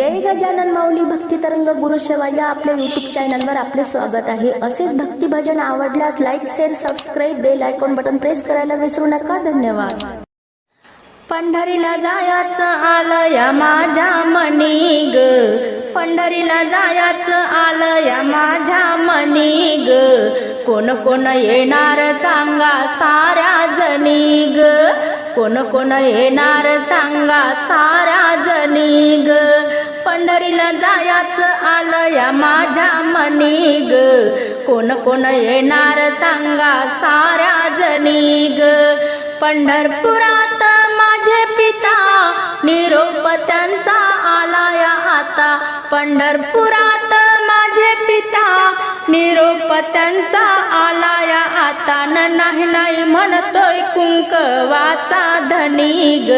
जय गजानन माऊली भक्ती तरंग गुरु सेवा या आपल्या युट्यूब चॅनलवर आपले स्वागत आहे. असेच भक्ती भजन आवडल्यास like share subscribe bell icon button press करायला विसरू नका. धन्यवाद. पंढरीला जायाचं आलं या माझ्या मणी ग. पंढरीला जायाचं आलं या माझ्या मणी ग. कोण कोण येणार सांगा साऱ्या जणी ग. कोण कोण येणार सांगा साऱ्या जणी ग. पंढरीला जायचं आलं या माझ्या मनी ग. कोण कोण येणार सांगा साऱ्या जनी ग. पंढरपुरात माझे पिता निरोप त्यांचा आलाया आता. पंढरपुरात करिता निरोप त्यांचा आलाया आता. नाही नाही म्हणतोय कुंकवाचा धनी ग.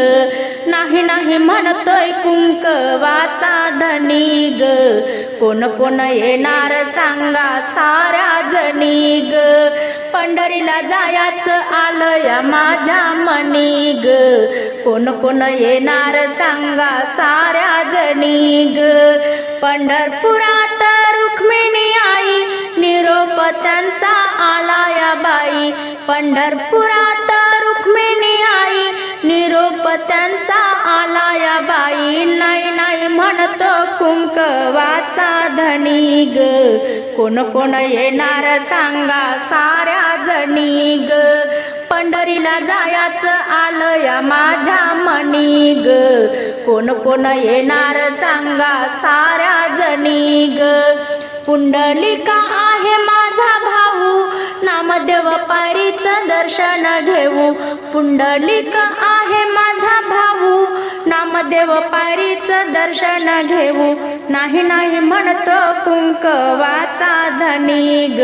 नाही नाही म्हणतोय कुंकवाचा धनी ग. कोण कोण येणार सांगा साऱ्या जणी ग. पंढरीला जायचं आलं माझ्या मनी ग. कोण कोण येणार सांगा साऱ्या जणी ग. पंढरपुरा निरोप त्यांचा आलाया बाई. पंढरपुरात रुक्मिणी आई निरोप त्यांचा आलाया बाई. नाही नाही म्हणतो कुंकवाचा धनी ग. कोण कोण येणार सांगा साऱ्या जणी ग. पंढरीला जायचं आलं या माझ्या मनी ग. कोण कोण येणार सांगा साऱ्या जणी ग. पुंडलिका दर्शन घेऊ. पुंडलिक आहे माझा भाऊ. नामदेव पारीचं दर्शन घेऊ. नाही नाही म्हणतो कुंकवाचा धनी ग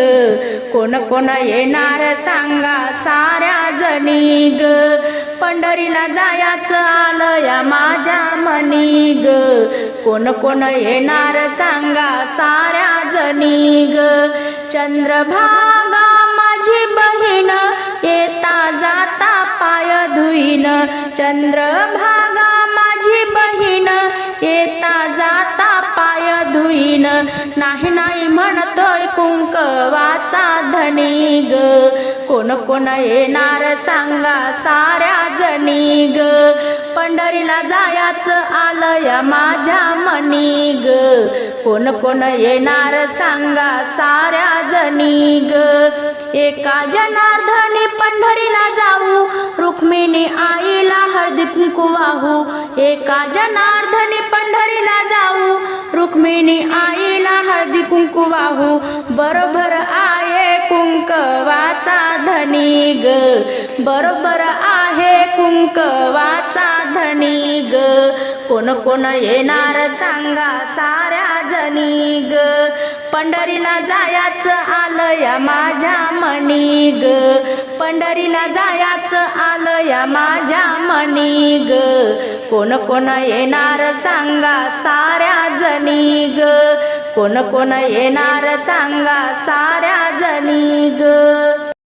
कोण कोण येणार सांगा साऱ्या जणी ग पंढरीला जायाच आलं या माझ्या मनी ग कोण कोण येणार सांगा साऱ्या जणी ग चंद्रभा चंद्रभागा माझी बहीण येता जाता पाय धुईन. नाही नाही म्हणतोय कुंकवाचा धनी ग कोण कोण येणार सांगा साऱ्या जणी ग पंढरीला जायचं आलं या माझ्या मनी ग कोण कोण येणार सांगा साऱ्या जणी ग एका जनार्दन पंढरीला जाऊ. रुक्मिणी आईला हळदी कुंकू वाहू एका जनार्दनी पंढरीला जाऊ. रुक्मिणी आईला हळदी कुंकू वाहू बरोबर आहे कुंकवाचा धनी ग. बरोबर आहे कुंकवाचा धनी ग. कोण कोण येणार सांगा साऱ्या जणी पंढरीला जायचं आलं या माझ्या मणी ग. पंढरीला जायाचं आलं या माझ्या मणी ग. कोण कोण येणार सांगा साऱ्या जणी ग. कोण कोण येणार सांगा साऱ्या जणी ग.